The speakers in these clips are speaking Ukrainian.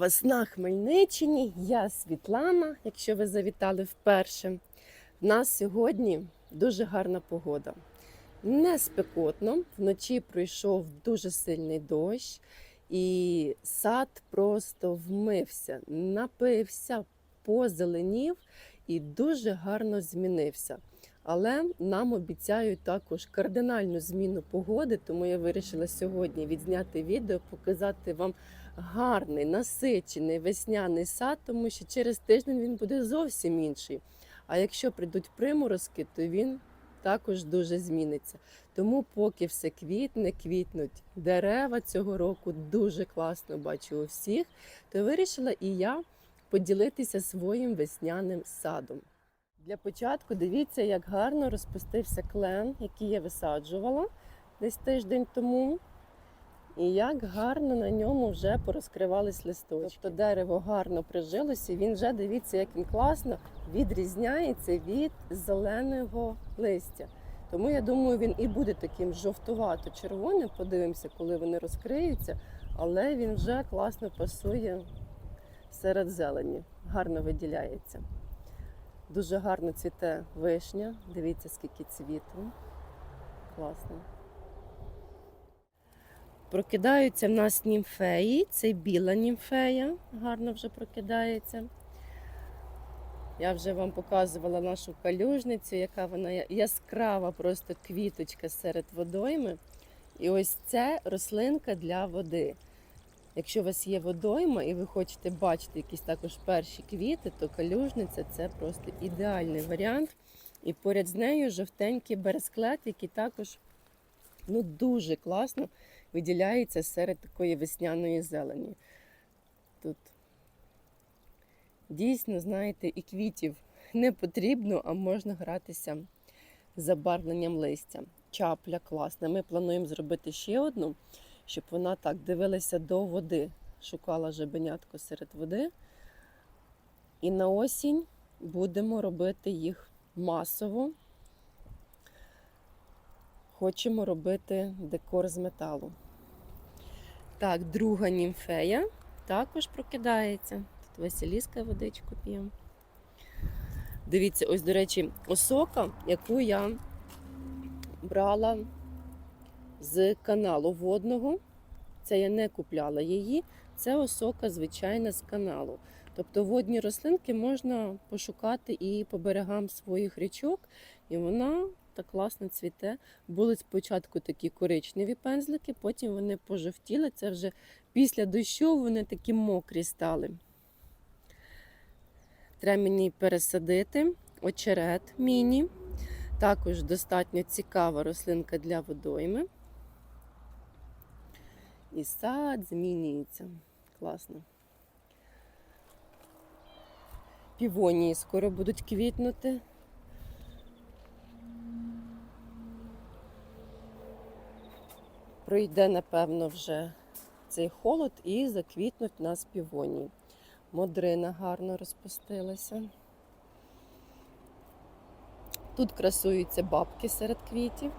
Вас на Хмельниччині. Я Світлана. Якщо ви завітали вперше, в нас сьогодні дуже гарна погода. Не спекотно. Вночі пройшов дуже сильний дощ, і сад просто вмився, напився, позеленів і дуже гарно змінився. Але нам обіцяють також кардинальну зміну погоди, тому я вирішила сьогодні відзняти відео, показати вам гарний, насичений весняний сад, тому що через тиждень він буде зовсім інший. А якщо прийдуть приморозки, то він також дуже зміниться. Тому, поки все квітне, квітнуть дерева цього року, дуже класно бачу у всіх, то вирішила і я поділитися своїм весняним садом. Для початку дивіться, як гарно розпустився клен, який я висаджувала десь тиждень тому. І як гарно на ньому вже порозкривались листочки. Тобто дерево гарно прижилося, він вже дивіться, як він класно відрізняється від зеленого листя. Тому я думаю, він і буде таким жовтувато-червоним. Подивимося, коли вони розкриються, але він вже класно пасує серед зелені, гарно виділяється. Дуже гарно цвіте вишня. Дивіться, скільки цвіту. Класно. Прокидаються в нас німфеї. Це біла німфея, гарно вже прокидається. Я вже вам показувала нашу калюжницю, яка вона яскрава, просто квіточка серед водойми. І ось це рослинка для води. Якщо у вас є водойма і ви хочете бачити якісь також перші квіти, то калюжниця це просто ідеальний варіант. І поряд з нею жовтенький бересклет, який також ну, дуже класно виділяється серед такої весняної зелені. Тут дійсно, знаєте, і квітів не потрібно, а можна гратися забарвленням листя. Чапля класна. Ми плануємо зробити ще одну, щоб вона так дивилася до води, шукала жабенятко серед води. І на осінь будемо робити їх масово. Хочемо робити декор з металу. Так, друга німфея також прокидається. Тут Василіска водичку п'ємо. Дивіться, ось, до речі, осока, яку я брала з каналу водного. Це я не купляла її. Це осока, звичайна, з каналу. Тобто водні рослинки можна пошукати і по берегам своїх річок, і вона так класно цвіте. Були спочатку такі коричневі пензлики, потім вони пожовтіли. Це вже після дощу вони такі мокрі стали. Треба мені пересадити очерет міні. Також достатньо цікава рослинка для водойми. І сад змінюється. Класно. Півонії скоро будуть квітнути. Пройде, напевно, вже цей холод і заквітнуть нас півонії. Модрина гарно розпустилася. Тут красуються бабки серед квітів.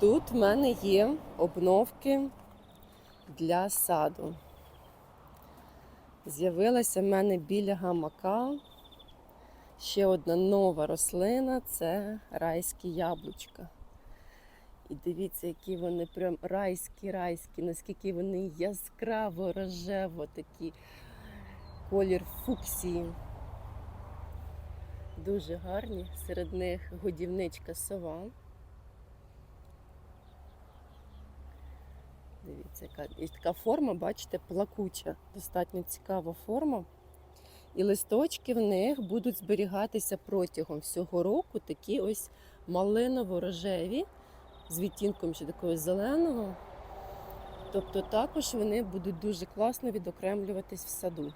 Тут в мене є обновки для саду. З'явилася в мене біля гамака ще одна нова рослина це райські яблучка. І дивіться, які вони прям райські, райські, наскільки вони яскраво рожево такі колір фуксії. Дуже гарні. Серед них годівничка сова. Дивіться, яка і така форма, бачите, плакуча. Достатньо цікава форма. І листочки в них будуть зберігатися протягом всього року, такі ось малиново-рожеві, з відтінком ще такого зеленого. Тобто також вони будуть дуже класно відокремлюватись в саду.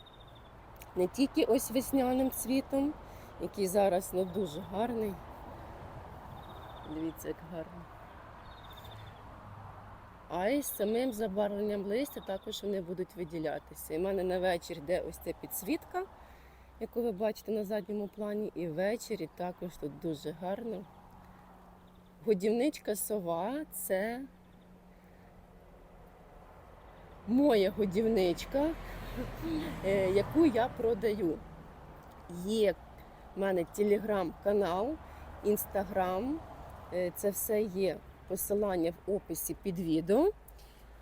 Не тільки ось весняним цвітом, який зараз ну, дуже гарний. Дивіться, як гарно. А й самим забарвленням листя також вони будуть виділятися. І в мене на вечір йде ось ця підсвітка, яку ви бачите на задньому плані, і ввечері також тут дуже гарно. Годівничка сова це моя годівничка, е, яку я продаю. Є в мене телеграм-канал, інстаграм. Е, Це все є посилання в описі під відео.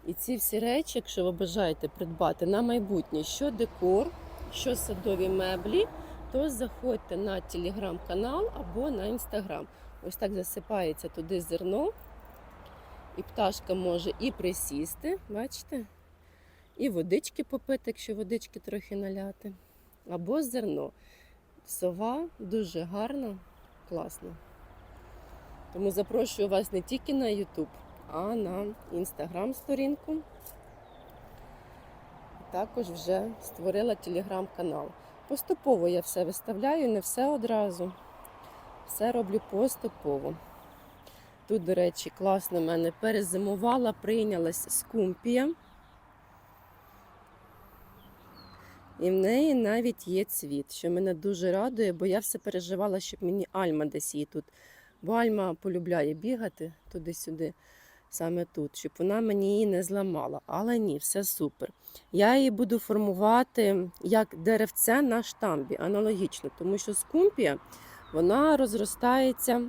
І ці всі речі, якщо ви бажаєте придбати на майбутнє, що декор, що садові меблі, то заходьте на телеграм-канал або на інстаграм. Ось так засипається туди зерно. І пташка може і присісти, бачите? І водички попити, якщо водички трохи наляти. Або зерно. Сова дуже гарна, класна. Тому запрошую вас не тільки на YouTube, а на інстаграм-сторінку. Також вже створила телеграм-канал. Поступово я все виставляю, не все одразу. Все роблю поступово. Тут, до речі, класно мене перезимувала, прийнялась скумпія. І в неї навіть є цвіт, що мене дуже радує, бо я все переживала, щоб мені Альма десь її тут. Бо Альма полюбляє бігати туди-сюди, саме тут, щоб вона мені її не зламала. Але ні, все супер. Я її буду формувати як деревце на штамбі, аналогічно, тому що скумпія вона розростається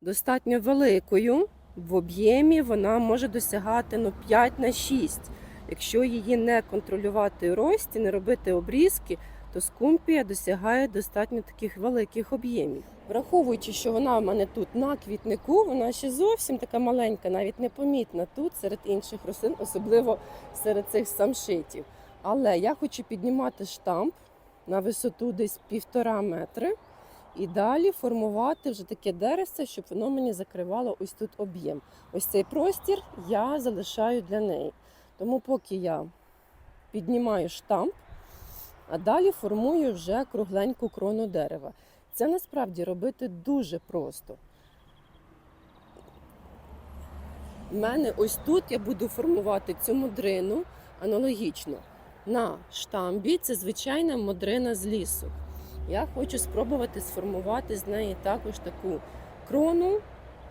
достатньо великою. В об'ємі вона може досягати ну, 5 на 6. Якщо її не контролювати рості, не робити обрізки, то скумпія досягає достатньо таких великих об'ємів. Враховуючи, що вона в мене тут на квітнику, вона ще зовсім така маленька, навіть непомітна тут серед інших рослин, особливо серед цих самшитів. Але я хочу піднімати штамп на висоту десь півтора метри і далі формувати вже таке деревце, щоб воно мені закривало ось тут об'єм. Ось цей простір я залишаю для неї. Тому поки я піднімаю штамп, а далі формую вже кругленьку крону дерева. Це насправді робити дуже просто. У мене ось тут я буду формувати цю модрину аналогічно. На штамбі це звичайна модрина з лісу. Я хочу спробувати сформувати з неї також таку крону,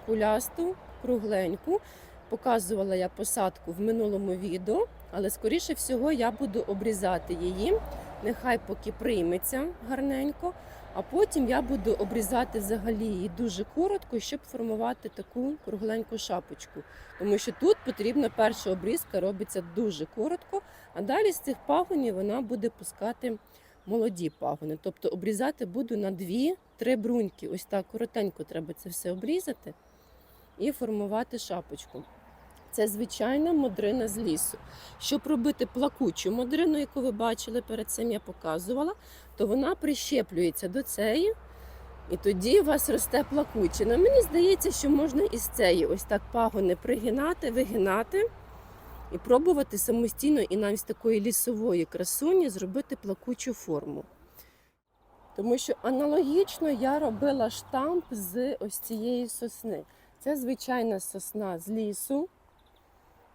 кулясту, кругленьку. Показувала я посадку в минулому відео, але скоріше всього я буду обрізати її. Нехай поки прийметься гарненько, а потім я буду обрізати взагалі її дуже коротко, щоб формувати таку кругленьку шапочку. Тому що тут потрібна перша обрізка, робиться дуже коротко, а далі з цих пагонів вона буде пускати молоді пагони. Тобто обрізати буду на 2-3 бруньки. Ось так коротенько треба це все обрізати і формувати шапочку. Це звичайна модрина з лісу. Щоб робити плакучу модрину, яку ви бачили перед цим, я показувала, то вона прищеплюється до цієї, і тоді у вас росте плакуче. Ну, мені здається, що можна із цієї ось так пагони пригинати, вигинати і пробувати самостійно і навіть з такої лісової красуні зробити плакучу форму. Тому що аналогічно я робила штамп з ось цієї сосни. Це звичайна сосна з лісу.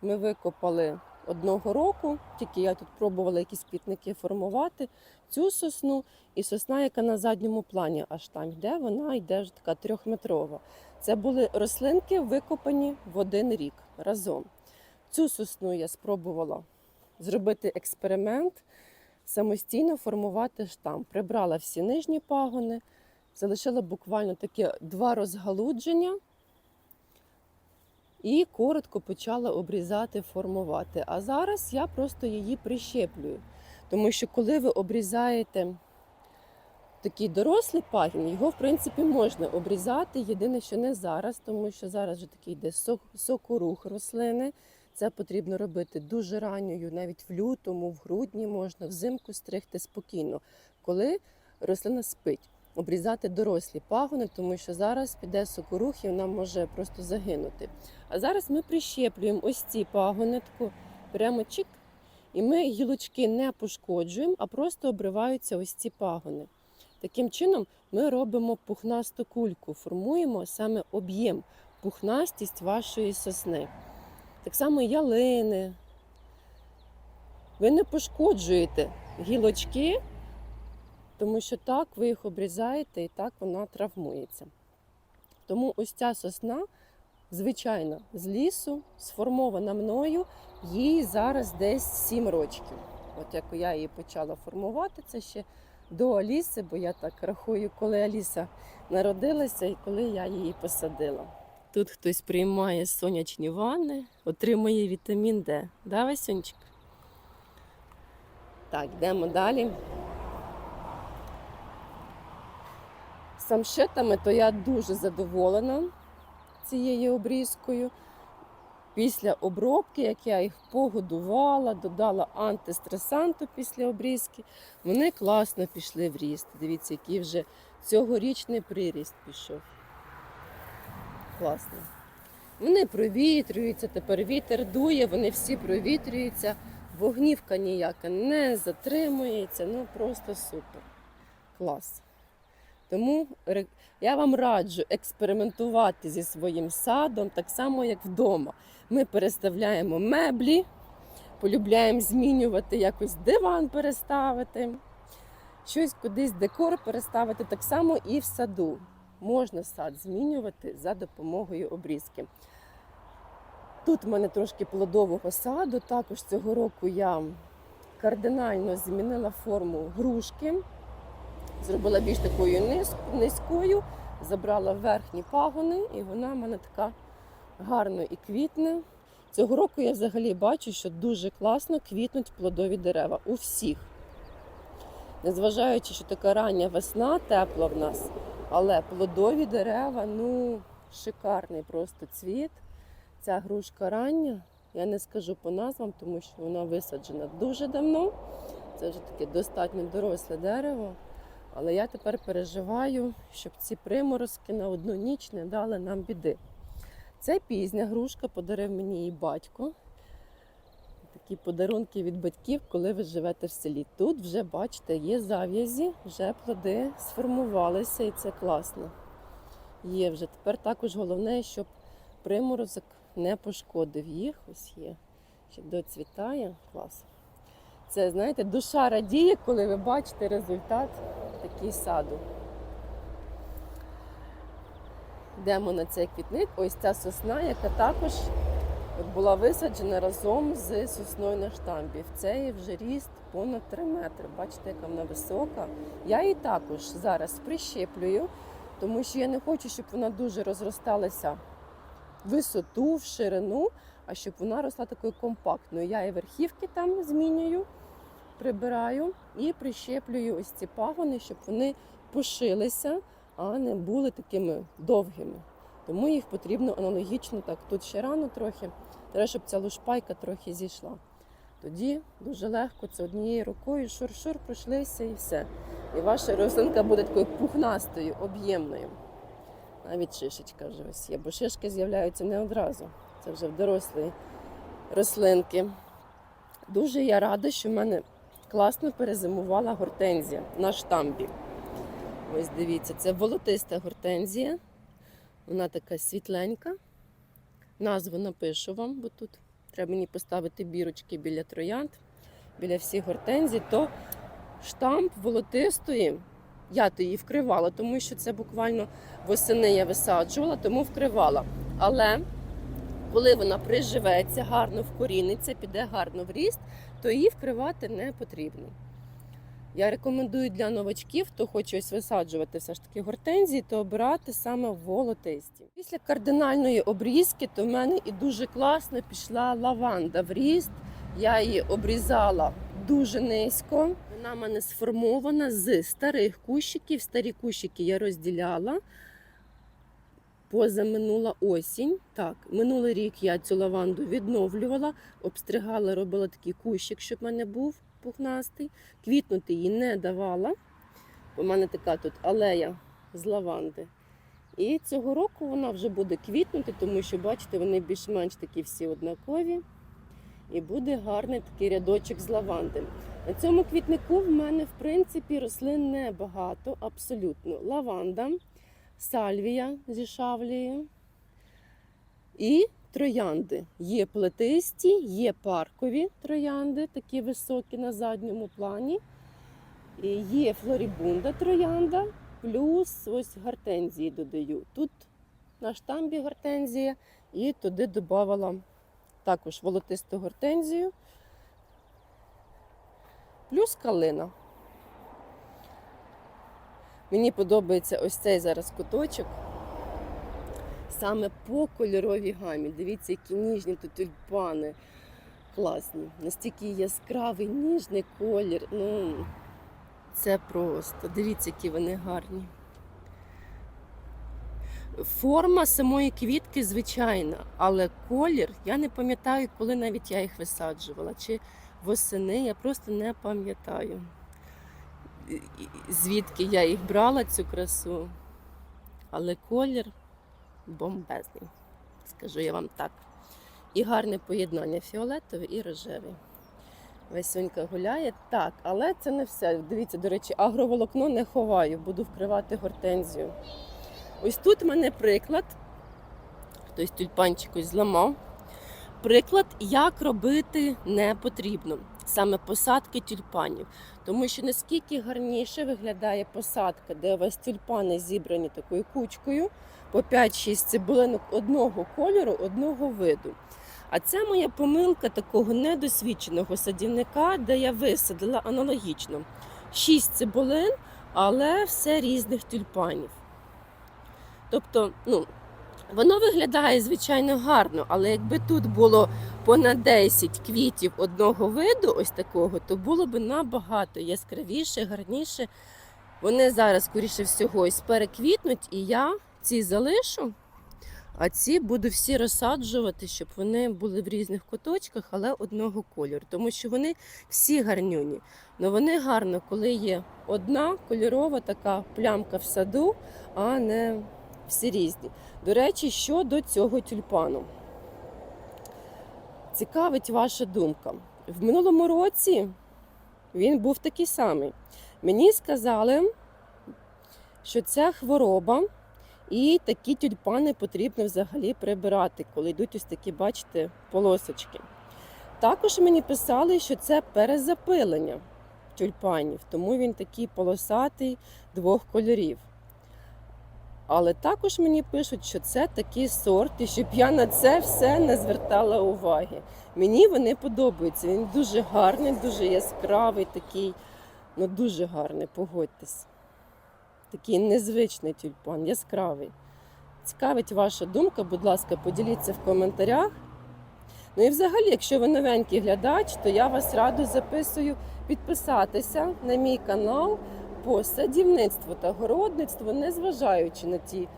Ми викопали одного року, тільки я тут пробувала якісь квітники формувати цю сосну і сосна, яка на задньому плані аж там йде, вона йде вже така трьохметрова. Це були рослинки, викопані в один рік разом. Цю сосну я спробувала зробити експеримент, самостійно формувати штамп. Прибрала всі нижні пагони, залишила буквально таке два розгалудження. І коротко почала обрізати, формувати. А зараз я просто її прищеплюю. Тому що коли ви обрізаєте такий дорослий пагін, його в принципі можна обрізати. Єдине, що не зараз, тому що зараз вже такий йде сок, сокорух рослини. Це потрібно робити дуже ранньою, навіть в лютому, в грудні можна, взимку стригти спокійно, коли рослина спить. Обрізати дорослі пагони, тому що зараз піде сокорух і вона може просто загинути. А зараз ми прищеплюємо ось ці пагони, таку прямо чик, і ми гілочки не пошкоджуємо, а просто обриваються ось ці пагони. Таким чином ми робимо пухнасту кульку, формуємо саме об'єм, пухнастість вашої сосни. Так само ялини. Ви не пошкоджуєте гілочки, тому що так ви їх обрізаєте і так вона травмується. Тому ось ця сосна звичайна, з лісу, сформована мною. Їй зараз десь 7 років. От як я її почала формувати, це ще до Аліси, бо я так рахую, коли Аліса народилася і коли я її посадила. Тут хтось приймає сонячні ванни, отримує вітамін Д. Да, Васюнчик? Так, йдемо далі. Самшитами, то я дуже задоволена цією обрізкою. Після обробки, як я їх погодувала, додала антистресанту після обрізки, вони класно пішли в ріст. Дивіться, який вже цьогорічний приріст пішов. Класно. Вони провітрюються, тепер вітер дує, вони всі провітрюються, вогнівка ніяка не затримується, ну просто супер. Клас. Тому я вам раджу експериментувати зі своїм садом так само, як вдома. Ми переставляємо меблі, полюбляємо змінювати, якось диван переставити, щось кудись декор переставити. Так само і в саду. Можна сад змінювати за допомогою обрізки. Тут в мене трошки плодового саду. Також цього року я кардинально змінила форму грушки. Зробила більш такою низ- низькою, забрала верхні пагони, і вона в мене така гарно і квітне. Цього року я взагалі бачу, що дуже класно квітнуть плодові дерева у всіх. Незважаючи, що така рання весна, тепла в нас, але плодові дерева, ну, шикарний просто цвіт. Ця грушка рання, я не скажу по назвам, тому що вона висаджена дуже давно. Це вже таке достатньо доросле дерево. Але я тепер переживаю, щоб ці приморозки на одну ніч не дали нам біди. Це пізня грушка, подарив мені її батько. Такі подарунки від батьків, коли ви живете в селі. Тут вже, бачите, є зав'язі, вже плоди сформувалися і це класно. Є вже. Тепер також головне, щоб приморозок не пошкодив їх. Ось є. Ще доцвітає. Клас. Це, знаєте, душа радіє, коли ви бачите результат такий саду. Йдемо на цей квітник. Ось ця сосна, яка також була висаджена разом з сосною на штамбі. В цей вже ріст понад 3 метри. Бачите, яка вона висока. Я її також зараз прищеплюю, тому що я не хочу, щоб вона дуже розросталася в висоту, в ширину, а щоб вона росла такою компактною. Я і верхівки там змінюю, прибираю і прищеплюю ось ці пагони, щоб вони пошилися, а не були такими довгими. Тому їх потрібно аналогічно так. Тут ще рано трохи, треба, щоб ця лушпайка трохи зійшла. Тоді дуже легко це однією рукою шур-шур пройшлися і все. І ваша рослинка буде такою пухнастою, об'ємною. Навіть шишечка вже ось є, бо шишки з'являються не одразу. Це вже в дорослої рослинки. Дуже я рада, що в мене класно перезимувала гортензія на штамбі. Ось дивіться, це волотиста гортензія. Вона така світленька. Назву напишу вам, бо тут треба мені поставити бірочки біля троянд, біля всіх гортензій, то штамп волотистої. Я то її вкривала, тому що це буквально восени я висаджувала, тому вкривала. Але коли вона приживеться, гарно вкоріниться, піде гарно в ріст, то її вкривати не потрібно. Я рекомендую для новачків, хто хоче ось висаджувати все ж таки гортензії, то обирати саме волотисті. Після кардинальної обрізки то в мене і дуже класно пішла лаванда в ріст. Я її обрізала дуже низько. Вона в мене сформована з старих кущиків. Старі кущики я розділяла. Позаминула осінь. Так, минулий рік я цю лаванду відновлювала, обстригала, робила такий кущик, щоб в мене був пухнастий. Квітнути її не давала. У мене така тут алея з лаванди. І цього року вона вже буде квітнути, тому що, бачите, вони більш-менш такі всі однакові. І буде гарний такий рядочок з лаванди. На цьому квітнику в мене, в принципі, рослин небагато, абсолютно. Лаванда, сальвія зі шавлією і троянди. Є плетисті, є паркові троянди, такі високі на задньому плані. І є флорібунда троянда, плюс ось гортензії додаю. Тут на штамбі гортензія, і туди додавала також волотисту гортензію, плюс калина. Мені подобається ось цей зараз куточок. Саме по кольоровій гамі. Дивіться, які ніжні тут тюльпани. Класні. Настільки яскравий, ніжний колір. Ну, це просто. Дивіться, які вони гарні. Форма самої квітки звичайна, але колір я не пам'ятаю, коли навіть я їх висаджувала. Чи восени, я просто не пам'ятаю, звідки я їх брала цю красу. Але колір бомбезний, скажу я вам так. І гарне поєднання фіолетовий і рожевий. Весенька гуляє. Так, але це не все. Дивіться, до речі, агроволокно не ховаю, буду вкривати гортензію. Ось тут в мене приклад. Хтось тюльпанчик ось зламав. Приклад, як робити не потрібно. Саме посадки тюльпанів. Тому що наскільки гарніше виглядає посадка, де у вас тюльпани зібрані такою кучкою по 5-6 цибулинок одного кольору, одного виду. А це моя помилка такого недосвідченого садівника, де я висадила аналогічно 6 цибулин, але все різних тюльпанів. Тобто, ну, воно виглядає звичайно гарно, але якби тут було понад 10 квітів одного виду, ось такого, то було б набагато яскравіше, гарніше. Вони зараз, скоріше всього, ось переквітнуть, і я ці залишу, а ці буду всі розсаджувати, щоб вони були в різних куточках, але одного кольору. Тому що вони всі гарнюні. але вони гарно, коли є одна кольорова така плямка в саду, а не всі різні. До речі, щодо цього тюльпану. Цікавить ваша думка. В минулому році він був такий самий. Мені сказали, що це хвороба, і такі тюльпани потрібно взагалі прибирати, коли йдуть ось такі, бачите, полосочки. Також мені писали, що це перезапилення тюльпанів, тому він такий полосатий двох кольорів. Але також мені пишуть, що це такий сорт, і щоб я на це все не звертала уваги. Мені вони подобаються. Він дуже гарний, дуже яскравий, такий, ну дуже гарний, погодьтесь. Такий незвичний тюльпан, яскравий. Цікавить ваша думка, будь ласка, поділіться в коментарях. Ну і взагалі, якщо ви новенький глядач, то я вас радо записую підписатися на мій канал по садівництву та городництву, незважаючи на ті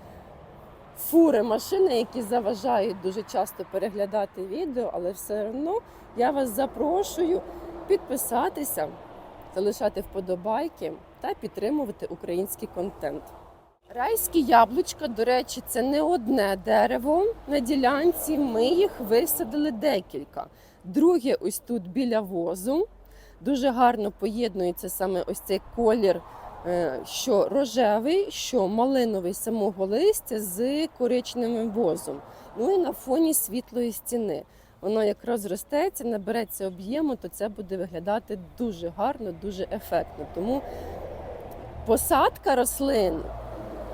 фури машини, які заважають дуже часто переглядати відео, але все одно я вас запрошую підписатися, залишати вподобайки та підтримувати український контент. Райські яблучка, до речі, це не одне дерево на ділянці. Ми їх висадили декілька. Друге, ось тут біля возу. Дуже гарно поєднується саме ось цей колір, е, що рожевий, що малиновий самого листя з коричневим возом. Ну і на фоні світлої стіни. Воно як розростеться, набереться об'єму, то це буде виглядати дуже гарно, дуже ефектно. Тому посадка рослин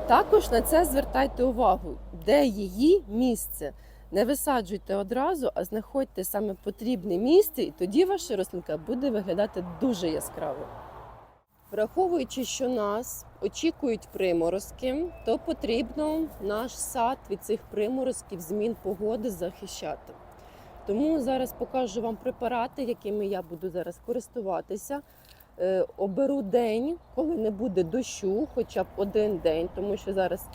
також на це звертайте увагу, де її місце. Не висаджуйте одразу, а знаходьте саме потрібне місце, і тоді ваша рослинка буде виглядати дуже яскраво. Враховуючи, що нас очікують приморозки, то потрібно наш сад від цих приморозків змін погоди захищати. Тому зараз покажу вам препарати, якими я буду зараз користуватися. Е, Оберу день, коли не буде дощу, хоча б один день, тому що зараз,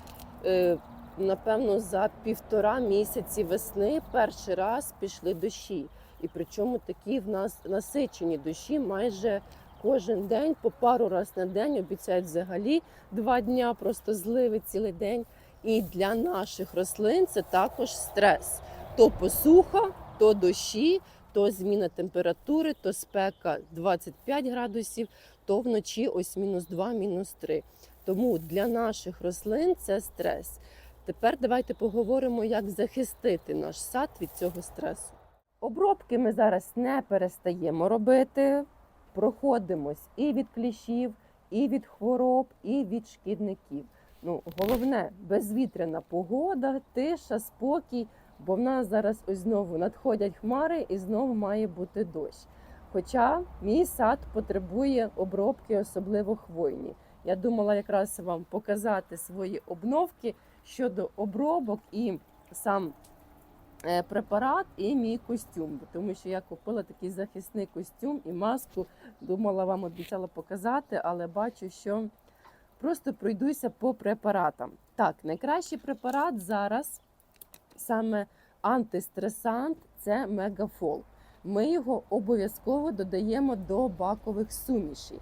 е, напевно, за півтора місяці весни перший раз пішли дощі. І причому такі в нас насичені дощі майже кожен день, по пару разів на день обіцяють взагалі два дня, просто зливи цілий день. І для наших рослин це також стрес. То посуха, то дощі, то зміна температури, то спека 25 градусів, то вночі ось мінус 2, мінус 3. Тому для наших рослин це стрес. Тепер давайте поговоримо, як захистити наш сад від цього стресу. Обробки ми зараз не перестаємо робити. Проходимось і від кліщів, і від хвороб, і від шкідників. Ну, головне, безвітряна погода, тиша, спокій, бо в нас зараз ось знову надходять хмари і знову має бути дощ. Хоча мій сад потребує обробки, особливо хвойні. Я думала якраз вам показати свої обновки щодо обробок і сам е, препарат, і мій костюм. Тому що я купила такий захисний костюм і маску. Думала, вам обіцяла показати, але бачу, що просто пройдуся по препаратам. Так, найкращий препарат зараз саме антистресант це мегафол. Ми його обов'язково додаємо до бакових сумішей.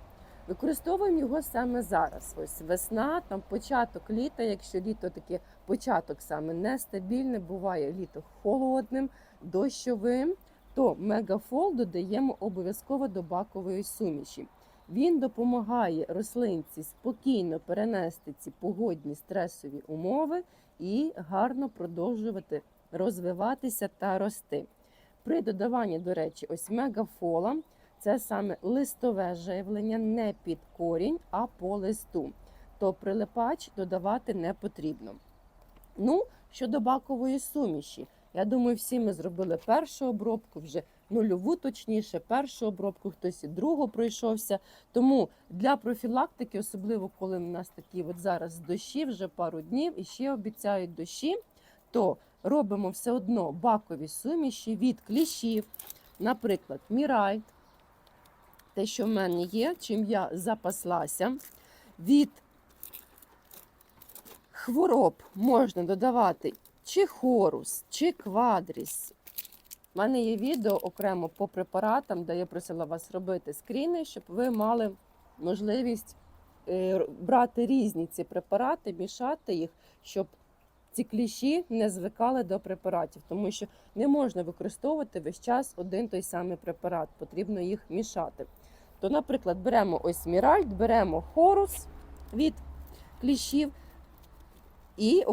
Використовуємо його саме зараз. Ось весна, там початок літа, якщо літо таке початок саме нестабільне, буває літо холодним, дощовим, то мегафол додаємо обов'язково до бакової суміші. Він допомагає рослинці спокійно перенести ці погодні стресові умови і гарно продовжувати розвиватися та рости. При додаванні, до речі, ось мегафола це саме листове живлення, не під корінь, а по листу. То прилипач додавати не потрібно. Ну, щодо бакової суміші, я думаю, всі ми зробили першу обробку, вже нульову, точніше, першу обробку, хтось і другу пройшовся. Тому для профілактики, особливо коли в нас такі от зараз дощі, вже пару днів і ще обіцяють дощі, то робимо все одно бакові суміші від кліщів, наприклад, мірайт, те, що в мене є, чим я запаслася. Від хвороб можна додавати чи хорус, чи квадріс. У мене є відео окремо по препаратам, де я просила вас робити скріни, щоб ви мали можливість е, брати різні ці препарати, мішати їх, щоб ці кліщі не звикали до препаратів, тому що не можна використовувати весь час один той самий препарат, потрібно їх мішати. То, наприклад, беремо ось міральд, беремо хорус від кліщів і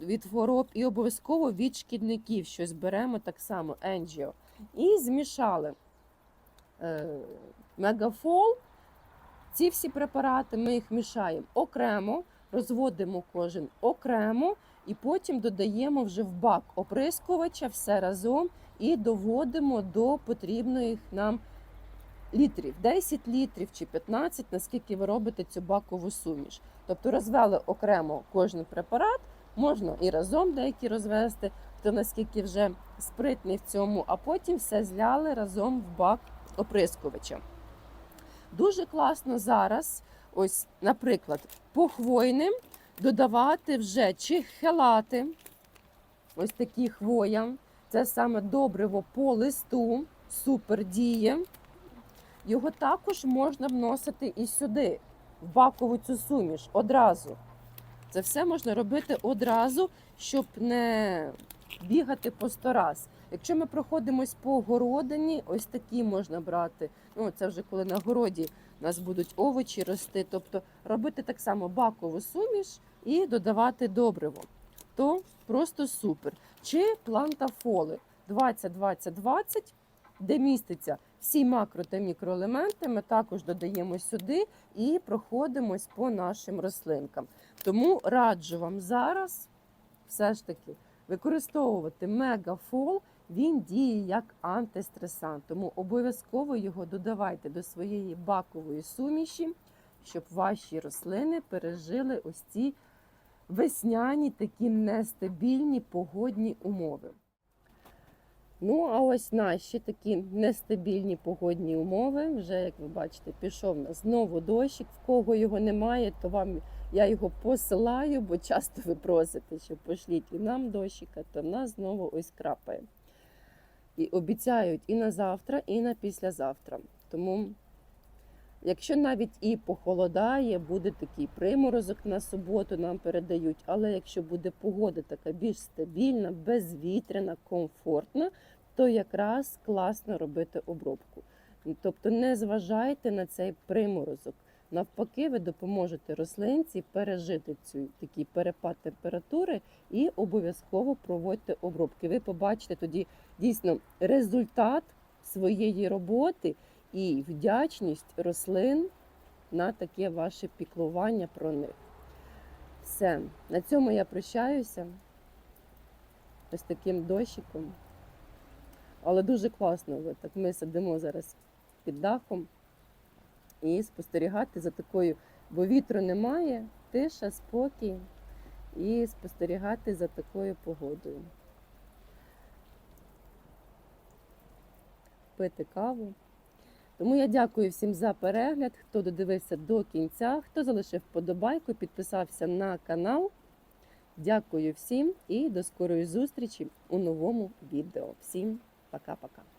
від хвороб, і обов'язково від шкідників щось беремо так само енджіо. І змішали е, мегафол. Ці всі препарати ми їх мішаємо окремо, розводимо кожен окремо, і потім додаємо вже в бак оприскувача все разом і доводимо до потрібних нам літрів 10 літрів чи 15, наскільки ви робите цю бакову суміш. Тобто розвели окремо кожен препарат, можна і разом деякі розвести, хто наскільки вже спритний в цьому, а потім все зляли разом в бак оприскувача. Дуже класно зараз, ось, наприклад, по хвойним додавати вже чи хелати, ось такі хвоя. Це саме добриво по листу, супер діє. Його також можна вносити і сюди, в бакову цю суміш, одразу. Це все можна робити одразу, щоб не бігати по сто раз. Якщо ми проходимось по городині, ось такі можна брати. Ну, це вже коли на городі у нас будуть овочі рости. Тобто робити так само бакову суміш і додавати добриво. То просто супер. Чи плантафоли 20-20-20, де міститься всі макро та мікроелементи, ми також додаємо сюди і проходимось по нашим рослинкам. Тому раджу вам зараз все ж таки використовувати мегафол. Він діє як антистресант, тому обов'язково його додавайте до своєї бакової суміші, щоб ваші рослини пережили ось ці весняні такі нестабільні погодні умови. Ну, а ось наші такі нестабільні погодні умови. Вже, як ви бачите, пішов на знову дощик. В кого його немає, то вам я його посилаю, бо часто ви просите, що пошліть і нам дощика, то нас знову ось крапає. І обіцяють і на завтра, і на післязавтра. Тому, якщо навіть і похолодає, буде такий приморозок на суботу, нам передають. Але якщо буде погода така більш стабільна, безвітряна, комфортна, то якраз класно робити обробку. Тобто не зважайте на цей приморозок. Навпаки, ви допоможете рослинці пережити цю такий перепад температури і обов'язково проводьте обробки. Ви побачите тоді дійсно результат своєї роботи і вдячність рослин на таке ваше піклування про них. Все, на цьому я прощаюся. Ось таким дощиком. Але дуже класно. Так ми сидимо зараз під дахом і спостерігати за такою, бо вітру немає, тиша, спокій, і спостерігати за такою погодою. Пити каву. Тому я дякую всім за перегляд, хто додивився до кінця, хто залишив вподобайку, підписався на канал. Дякую всім і до скорої зустрічі у новому відео. Всім пока-пока.